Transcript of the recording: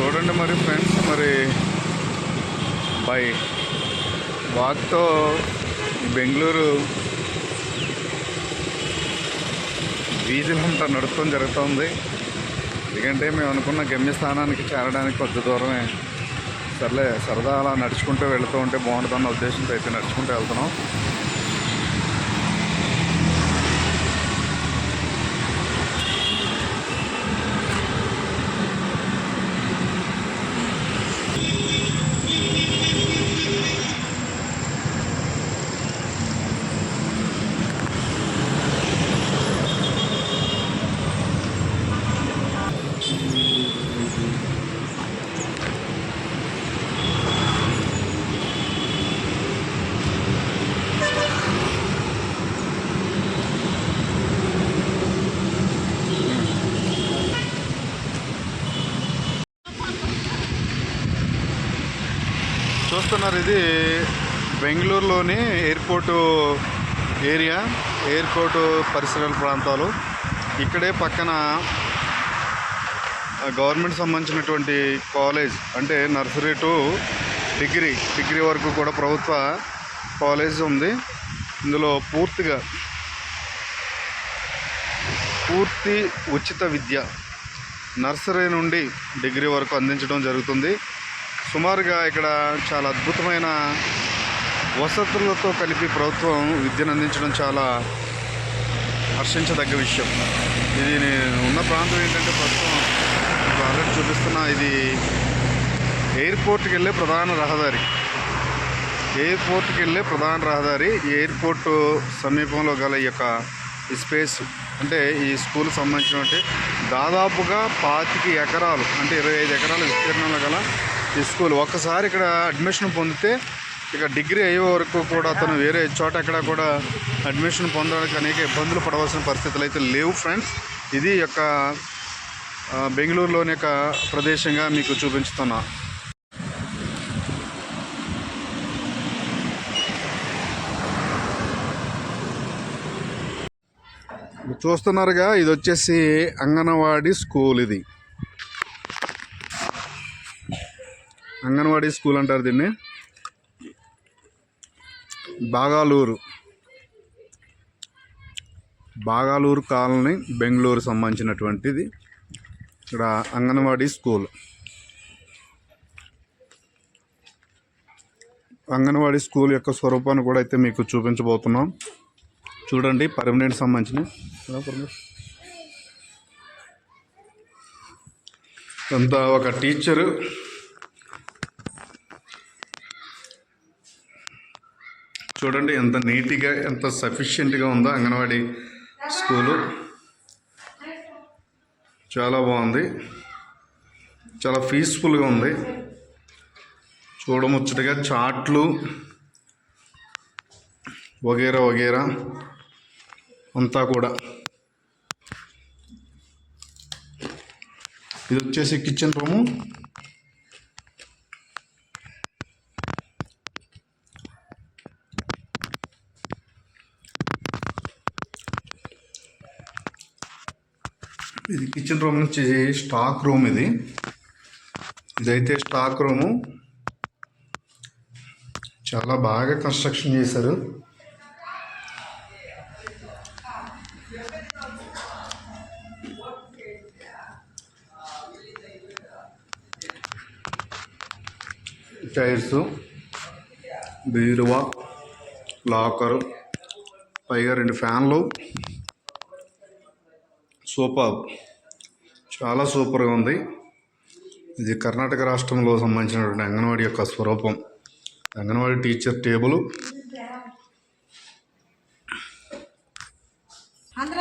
చూడండి మరి ఫ్రెండ్స్ మరి బై. వాక్తో బెంగళూరు వీధులంతా నడుపుతం జరుగుతుంది. ఎందుకంటే మేము అనుకున్న గమ్యస్థానానికి చేరడానికి కొద్ది దూరమే. సర్లే సరదా అలా నడుచుకుంటూ వెళుతూ ఉంటే బాగుంటుందన్న ఉద్దేశంతో అయితే నడుచుకుంటూ వెళ్తున్నాం. చూస్తున్నారు ఇది బెంగళూరులోని ఎయిర్పోర్టు ఏరియా ఎయిర్పోర్టు పరిసరాల ప్రాంతాలు. ఇక్కడే పక్కన గవర్నమెంట్ సంబంధించినటువంటి కాలేజ్ అంటే నర్సరీ టు డిగ్రీ డిగ్రీ వరకు కూడా ప్రభుత్వ కాలేజ్ ఉంది. ఇందులో పూర్తిగా పూర్తి ఉచిత విద్య నర్సరీ నుండి డిగ్రీ వరకు అందించడం జరుగుతుంది. సుమారుగా ఇక్కడ చాలా అద్భుతమైన వసతులతో కలిపి ప్రభుత్వం విద్యను అందించడం చాలా హర్షించదగ్గ విషయం. ఇది నేను ఉన్న ప్రాంతం ఏంటంటే ప్రస్తుతం ఆల్రెడీ చూపిస్తున్న ఇది ఎయిర్పోర్ట్కి వెళ్ళే ప్రధాన రహదారి. ఎయిర్పోర్ట్కి వెళ్ళే ప్రధాన రహదారి ఈ ఎయిర్పోర్ట్ సమీపంలో గల ఈ యొక్క ఈ స్పేస్. అంటే ఈ స్కూల్కి సంబంధించినటువంటి దాదాపుగా పాతికి ఎకరాలు అంటే ఇరవై ఐదు ఎకరాల విస్తీర్ణంలో గల ఈ స్కూల్ ఒక్కసారి ఇక్కడ అడ్మిషన్ పొందితే ఇక డిగ్రీ అయ్యే వరకు కూడా అతను వేరే చోట ఎక్కడ కూడా అడ్మిషన్ పొందడానికి అనేక ఇబ్బందులు పడవలసిన పరిస్థితులు అయితే లేవు ఫ్రెండ్స్ ఇది యొక్క బెంగళూరులోని యొక్క ప్రదేశంగా మీకు చూపించుతున్నా. చూస్తున్నారుగా ఇది వచ్చేసి అంగన్వాడీ స్కూల్ ఇది. అంగన్వాడీ స్కూల్ అంటారు దీన్ని. బాగాలూరు. బాగాలూరు కాలనీ బెంగళూరు సంబంధించినటువంటిది. ఇక్కడ అంగన్వాడీ స్కూల్. అంగన్వాడీ స్కూల్ యొక్క స్వరూపాన్ని కూడా అయితే మీకు చూపించబోతున్నాం. చూడండి పర్మనెంట్ సంబంధించిన. అంత ఒక టీచరు చూడండి ఎంత నీట్గా ఎంత సఫిషియెంట్గా ఉందో అంగన్వాడీ స్కూలు. చాలా బాగుంది. చాలా పీస్ఫుల్గా ఉంది. చూడముచ్చటగా చాట్లు వగేరా వగేరా అంతా కూడా. ఇది వచ్చేసి కిచెన్ రూము. ఇది కిచెన్ రూమ్ నుంచి స్టాక్ రూమ్ ఇది. ఇదైతే స్టాక్ రూము చాలా బాగా కన్స్ట్రక్షన్ చేశారు. టైర్స్ బీరువా లాకరు పైగా రెండు ఫ్యాన్లు. సూపర్. చాలా సూపర్గా ఉంది. ఇది కర్ణాటక రాష్ట్రంలో సంబంధించినటువంటి అంగన్వాడి యొక్క స్వరూపం. Anganwadi teacher table. ఆంధ్ర